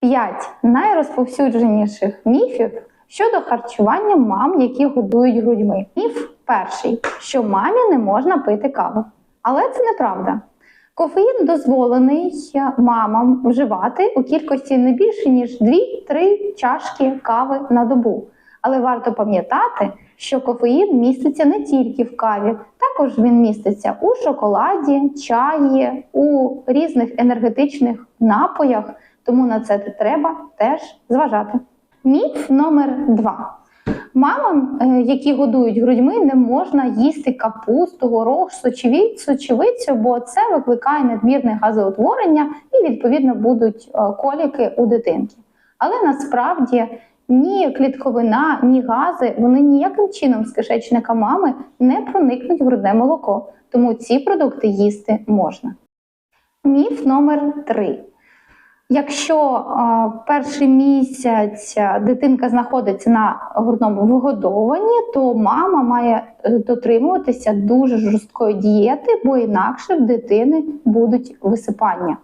П'ять найрозповсюдженіших міфів щодо харчування мам, які годують грудьми. Міф перший, що мамі не можна пити каву. Але це неправда. Кофеїн дозволений мамам вживати у кількості не більше ніж 2-3 чашки кави на добу. Але варто пам'ятати, що кофеїн міститься не тільки в каві, також він міститься у шоколаді, чаї, у різних енергетичних напоях, тому на це треба теж зважати. Міф номер два. Мамам, е, які годують грудьми, не можна їсти капусту, горох, сочевицю, бо це викликає надмірне газоутворення і, відповідно, будуть е, коліки у дитинки. Але насправді ні клітковина, ні гази вони ніяким чином з кишечника мами не проникнуть в грудне молоко, тому ці продукти їсти можна. Міф номер три. Якщо а, перший місяць дитинка знаходиться на грудному вигодовуванні, то мама має е, дотримуватися дуже жорсткої дієти, бо інакше в дитини будуть висипання.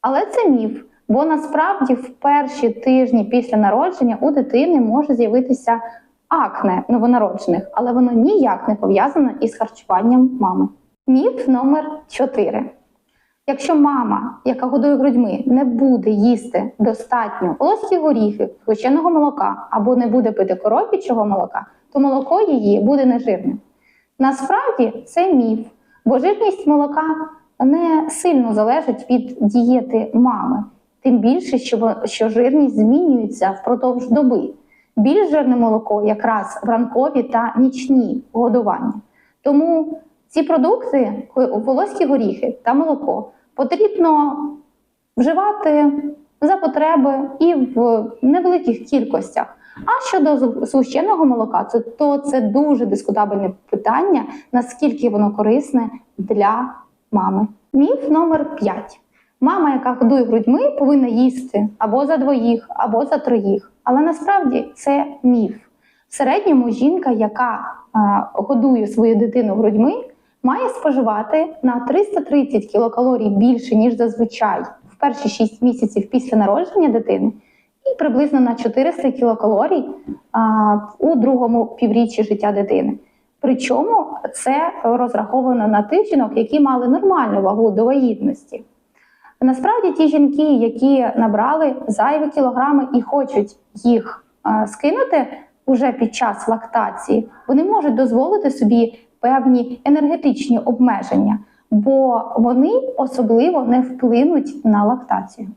Але це міф, бо насправді в перші тижні після народження у дитини може з'явитися акне новонароджених, але воно ніяк не пов'язане із харчуванням мами. Міф номер 4. Якщо мама, яка годує грудьми, не буде їсти достатньо волоських горіхів, згущеного молока або не буде пити коров'ячого молока, то молоко її буде нежирним. Насправді це міф, бо жирність молока не сильно залежить від дієти мами, тим більше, що жирність змінюється впродовж доби. Більш жирне молоко якраз в ранкові та нічні годування. Тому ці продукти, волоські горіхи та молоко, потрібно вживати за потреби і в невеликих кількостях. А щодо згущеного молока, то це дуже дискутабельне питання, наскільки воно корисне для мами. Міф номер 5. Мама, яка годує грудьми, повинна їсти або за двоїх, або за троїх. Але насправді це міф. В середньому жінка, яка а, годує свою дитину грудьми, має споживати на 330 кілокалорій більше, ніж зазвичай в перші 6 місяців після народження дитини, і приблизно на 400 кілокалорій а, у другому півріччі життя дитини. Причому це розраховано на тих жінок, які мали нормальну вагу до вагітності. Насправді ті жінки, які набрали зайві кілограми і хочуть їх скинути уже під час лактації, вони можуть дозволити собі певні енергетичні обмеження, бо вони особливо не вплинуть на лактацію.